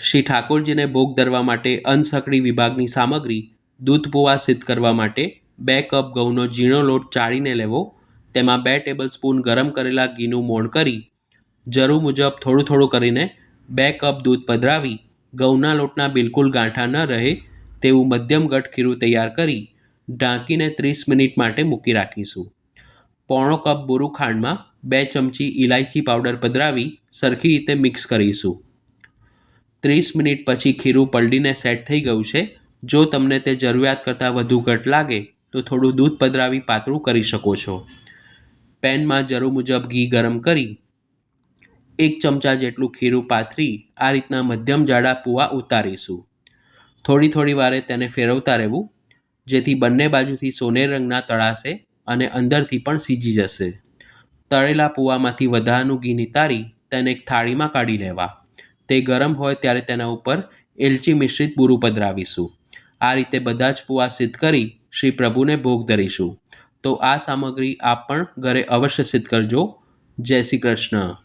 શ્રી ઠાકોરજીને ભોગ ધરવા માટે અનસકડી વિભાગની સામગ્રી, દૂધ પોવા સિદ્ધ કરવા માટે બે કપ ઘઉંનો ઝીણો લોટ ચાળીને લેવો. તેમાં બે ટેબલ સ્પૂન ગરમ કરેલા ઘીનું મોણ કરી, જરૂર મુજબ થોડું થોડું કરીને બે કપ દૂધ પધરાવી, ઘઉંના લોટના બિલકુલ ગાંઠા ન રહે તેવું મધ્યમ ઘટ ખીરું તૈયાર કરી ઢાંકીને ત્રીસ મિનિટ માટે મૂકી રાખીશું. પોણો કપ બોરું ખાંડમાં બે ચમચી ઇલાયચી પાવડર પધરાવી સરખી રીતે મિક્સ કરીશું. ત્રીસ મિનિટ પછી ખીરું પલળીને સેટ થઈ ગયું છે. જો તમને તે જરૂરિયાત કરતાં વધુ ઘટ લાગે, તો થોડું દૂધ પધરાવી પાતળું કરી શકો છો. પેનમાં જરૂર મુજબ ઘી ગરમ કરી, એક ચમચા જેટલું ખીરું પાથરી, આ રીતના મધ્યમ જાડા પૂવા ઉતારીશું. થોડી થોડી વારે તેને ફેરવતા રહેવું, જેથી બંને બાજુથી સોનેર રંગના તળાશે અને અંદરથી પણ સીજી જશે. તળેલા પૂવામાંથી વધારાનું ઘી નિતારી તેને એક થાળીમાં કાઢી લેવા. તે ગરમ હોય ત્યારે તેના ઉપર એલચી મિશ્રિત બુરું પધરાવીશું. આ રીતે બધા જ પૂવા સિદ્ધ કરી શ્રી પ્રભુને ભોગ ધરીશું. તો આ સામગ્રી આપ પણ ઘરે અવશ્ય સિદ્ધ કરજો. જય શ્રી કૃષ્ણ.